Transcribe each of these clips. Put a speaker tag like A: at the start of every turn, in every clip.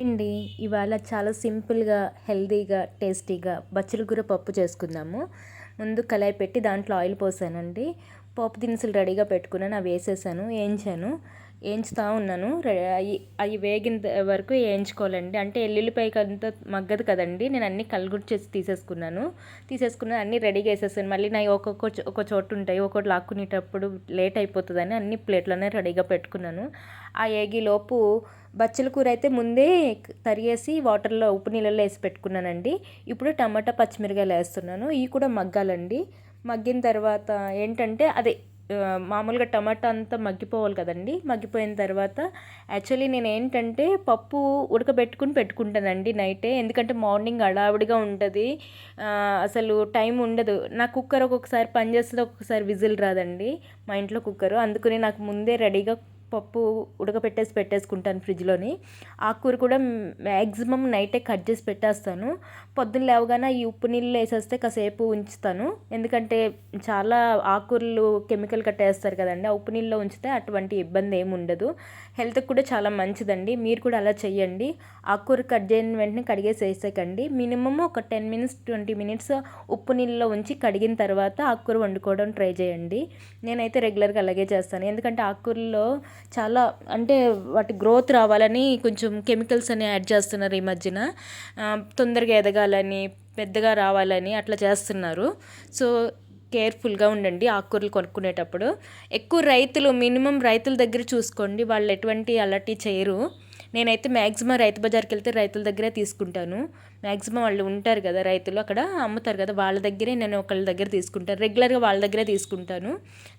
A: అండి ఇవాళ చాలా సింపుల్గా హెల్తీగా టేస్టీగా బచ్చల కూర పప్పు చేసుకుందాము. ముందు కళాయి పెట్టి దాంట్లో ఆయిల్ పోసానండి. పోపు దినుసులు రెడీగా పెట్టుకున్నాను అవి వేసేసాను వేయించాను. వేయించుతూ ఉన్నాను. అవి అవి వేగిన వరకు వేయించుకోవాలండి. అంటే ఎల్లుల్లిపాయకి అంత మగ్గదు కదండి. నేను అన్నీ కలుగుడు చేసి తీసేసుకున్నాను. తీసేసుకున్నాను అన్నీ రెడీగా వేసేసాను. మళ్ళీ నా ఒక్కొక్క ఒక చోటు ఉంటాయి. ఒక్కొక్కటి లాక్కునేటప్పుడు లేట్ అయిపోతుందని అన్ని ప్లేట్లోనే రెడీగా పెట్టుకున్నాను. ఆ ఏగిలోపు బచ్చల కూర అయితే ముందే తరిగేసి వాటర్లో ఉప్పు నీళ్ళలో వేసి పెట్టుకున్నానండి. ఇప్పుడు టమాటా పచ్చిమిరకాయలు వేస్తున్నాను. ఇవి కూడా మగ్గాలండి. మగ్గిన తర్వాత ఏంటంటే అదే మామూలుగా టమాటా అంతా మగ్గిపోవాలి కదండి. మగ్గిపోయిన తర్వాత యాక్చువల్లీ నేను ఏంటంటే పప్పు ఉడకబెట్టుకుని పెట్టుకుంటానండి నైటే. ఎందుకంటే మార్నింగ్ అడావిడిగా ఉంటుంది. అసలు టైం ఉండదు. నా కుక్కర్ ఒక్కొక్కసారి పనిచేస్తుంది ఒక్కొక్కసారి విజిల్ రాదండి మా ఇంట్లో కుక్కరు. అందుకని నాకు ముందే రెడీగా పప్పు ఉడకపెట్టేసి పెట్టేసుకుంటాను ఫ్రిడ్జ్లోని. ఆకుకూర కూడా మ్యాక్సిమం నైటే కట్ చేసి పెట్టేస్తాను. పొద్దున్న లేవగానే ఈ ఉప్పు నీళ్ళు వేసేస్తే కాసేపు ఉంచుతాను. ఎందుకంటే చాలా ఆకుకూరలు కెమికల్ కట్టేస్తారు కదండి. ఆ ఉప్పు నీళ్ళలో ఉంచితే అటువంటి ఇబ్బంది ఏమి ఉండదు. హెల్త్కి కూడా చాలా మంచిదండి. మీరు కూడా అలా చేయండి ఆకుకూర కట్ చేయని వెంటనే కడిగేసి వేసేకండి మినిమమ్ ఒక టెన్ మినిట్స్ ట్వంటీ మినిట్స్ ఉప్పు నీళ్ళలో ఉంచి కడిగిన తర్వాత ఆకుకూర వండుకోవడం ట్రై చేయండి. నేనైతే రెగ్యులర్గా అలాగే చేస్తాను. ఎందుకంటే ఆకుకూరలో చాలా అంటే వాటి గ్రోత్ రావాలని కొంచెం కెమికల్స్ అని యాడ్ చేస్తున్నారు ఈ మధ్యన. తొందరగా ఎదగాలని పెద్దగా రావాలని అట్లా చేస్తున్నారు. సో కేర్ఫుల్గా ఉండండి ఆకుకూరలు కొనుక్కునేటప్పుడు. ఎక్కువ రైతులు మినిమం రైతుల దగ్గర చూసుకోండి. వాళ్ళు ఎటువంటి అలర్టీ చేయరు. నేనైతే మ్యాక్సిమం రైతు బజార్కి వెళ్తే రైతుల దగ్గరే తీసుకుంటాను. మ్యాక్సిమం వాళ్ళు ఉంటారు కదా రైతులు అక్కడ అమ్ముతారు కదా వాళ్ళ దగ్గరే నేను ఒకళ్ళ దగ్గర తీసుకుంటాను. రెగ్యులర్గా వాళ్ళ దగ్గరే తీసుకుంటాను.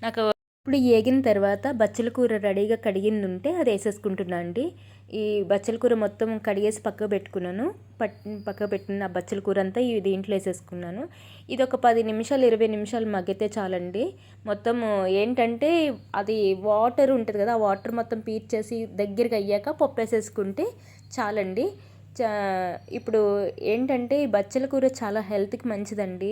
A: నాకు ఇప్పుడు ఏగిన తర్వాత బచ్చల కూర రెడీగా కడిగింది ఉంటే అది వేసేసుకుంటున్నా అండి. ఈ బచ్చల కూర మొత్తం కడిగేసి పక్క పెట్టుకున్నాను. పట్ పక్క పెట్టిన బచ్చల కూర అంతా ఇది దీంట్లో వేసేసుకున్నాను. ఇది ఒక పది నిమిషాలు ఇరవై నిమిషాలు మగ్గితే చాలండి. మొత్తం ఏంటంటే అది వాటర్ ఉంటుంది కదా ఆ వాటర్ మొత్తం పీర్చేసి దగ్గరికి అయ్యాక పప్పు వేసేసుకుంటే చాలండి. ఇప్పుడు ఏంటంటే ఈ బచ్చల కూర చాలా హెల్త్కి మంచిదండి.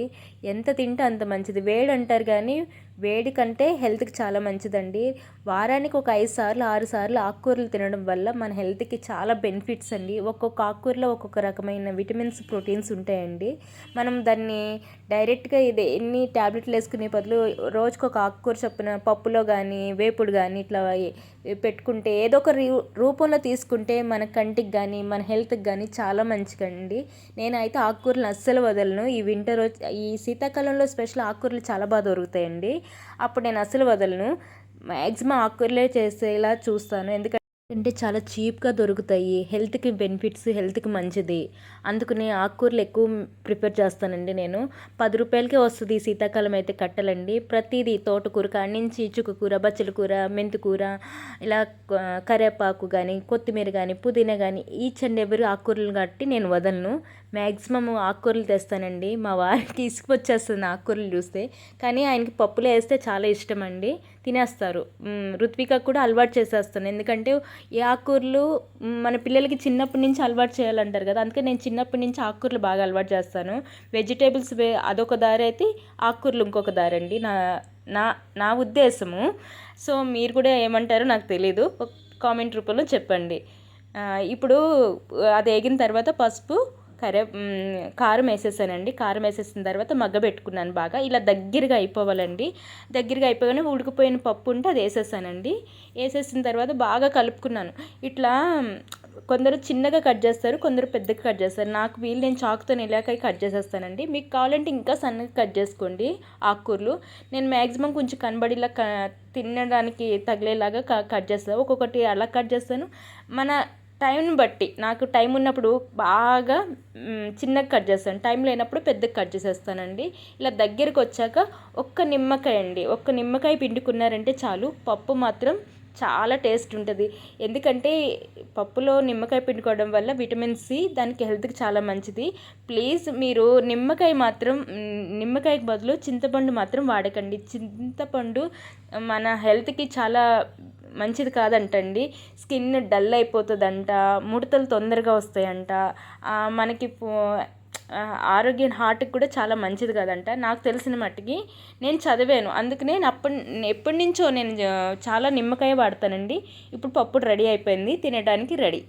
A: ఎంత తింటే అంత మంచిది. వేడి అంటారు కానీ వేడి కంటే హెల్త్కి చాలా మంచిదండి. వారానికి ఒక ఐదు సార్లు ఆరు సార్లు ఆకుకూరలు తినడం వల్ల మన హెల్త్కి చాలా బెనిఫిట్స్ అండి. ఒక్కొక్క ఆకుకూరలో ఒక్కొక్క రకమైన విటమిన్స్ ప్రోటీన్స్ ఉంటాయండి. మనం దాన్ని డైరెక్ట్గా ఇది ఎన్ని ట్యాబ్లెట్లు వేసుకునే బదులు రోజుకు ఒక ఆకుకూర చొప్పున పప్పులో కానీ వేపుడు కానీ ఇట్లా పెట్టుకుంటే ఏదో ఒక రూపంలో తీసుకుంటే మన కంటికి కానీ మన హెల్త్కి కానీ చాలా మంచిదండి. నేనైతే ఆకుకూరలు అస్సలు వదలను. ఈ వింటర్ ఈ శీతాకాలంలో స్పెషల్ ఆకుకూరలు చాలా బాగా దొరుకుతాయండి. అప్పుడు నేను అసలు వదలను. మ్యాక్సిమం ఆకుకూరలే చేసేలా చూస్తాను. ఎందుకంటే అంటే చాలా చీప్గా దొరుకుతాయి. హెల్త్కి బెనిఫిట్స్ హెల్త్కి మంచిది. అందుకనే ఆకుకూరలు ఎక్కువ ప్రిపేర్ చేస్తానండి నేను. పది రూపాయలకే వస్తుంది శీతాకాలం అయితే కట్టలండి. ప్రతిదీ తోటకూర కాడి నుంచి చుక్కకూర బచ్చల కూర మెంతికూర ఇలా కరివేపాకు కానీ కొత్తిమీర కానీ పుదీనా కానీ ఈచ్ అండ్ ఎవరి ఆకుకూరలు కట్టి నేను వదలను. మ్యాక్సిమం ఆకుకూరలు తెస్తానండి. మా వారికి ఇసుకొచ్చేస్తుంది ఆకుకూరలు చూస్తే. కానీ ఆయనకి పప్పులు వేస్తే చాలా ఇష్టం అండి. తినేస్తారు. రుత్విక కూడా అలవాటు చేసేస్తాను. ఎందుకంటే ఈ ఆకుకూరలు మన పిల్లలకి చిన్నప్పటి నుంచి అలవాటు చేయాలంటారు కదా అందుకే నేను చిన్నప్పటి నుంచి ఆకుకూరలు బాగా అలవాటు చేస్తాను. వెజిటేబుల్స్ అదొక దారి అయితే ఆకుకూరలు ఇంకొక దారి అండి. నా నా నా ఉద్దేశము. సో మీరు కూడా ఏమంటారో నాకు తెలీదు. కామెంట్ రూపంలో చెప్పండి. ఇప్పుడు అది వేగిన తర్వాత పసుపు కరే కారం వేసేసానండి. కారం వేసేసిన తర్వాత మగ్గ పెట్టుకున్నాను బాగా. ఇలా దగ్గరగా అయిపోవాలండి. దగ్గరగా అయిపోగానే ఉడికిపోయిన పప్పు ఉంటే అది వేసేసానండి. వేసేసిన తర్వాత బాగా కలుపుకున్నాను. ఇట్లా కొందరు చిన్నగా కట్ చేస్తారు కొందరు పెద్దగా కట్ చేస్తారు. నాకు వీలు నేను చాకుతో ఇలాకై కట్ చేసేస్తానండి. మీకు కావాలంటే ఇంకా సన్నగా కట్ చేసుకోండి ఆకుకూరలు. నేను మ్యాక్సిమం కొంచెం కనబడిలా తినడానికి తగిలేలాగా కట్ చేస్తాను ఒక్కొక్కటి అలా కట్ చేస్తాను. మన టైంని బట్టి నాకు టైం ఉన్నప్పుడు బాగా చిన్నగా కట్ చేస్తాను. టైం లేనప్పుడు పెద్దగా కట్ చేసేస్తానండి. ఇలా దగ్గరికి వచ్చాక ఒక్క నిమ్మకాయ అండి ఒక్క నిమ్మకాయ పిండుకున్నారంటే చాలు. పప్పు మాత్రం చాలా టేస్ట్ ఉంటుంది. ఎందుకంటే పప్పులో నిమ్మకాయ పిండుకోవడం వల్ల విటమిన్ సి దానికి హెల్త్కి చాలా మంచిది. ప్లీజ్ మీరు నిమ్మకాయ మాత్రం నిమ్మకాయకి బదులు చింతపండు మాత్రం వాడకండి. చింతపండు మన హెల్త్కి చాలా మంచిది కాదంటండి. స్కిన్ డల్ అయిపోతుందంట ముడతలు తొందరగా వస్తాయంట. మనకి ఆరోగ్యం హార్ట్కి కూడా చాలా మంచిది కదంట. నాకు తెలిసిన మట్టుకి నేను చదివాను. అందుకనే నేను అప్పటి ఎప్పటి నుంచో నేను చాలా నిమ్మకాయ వాడతానండి. ఇప్పుడు పప్పు రెడీ అయిపోయింది. తినడానికి రెడీ.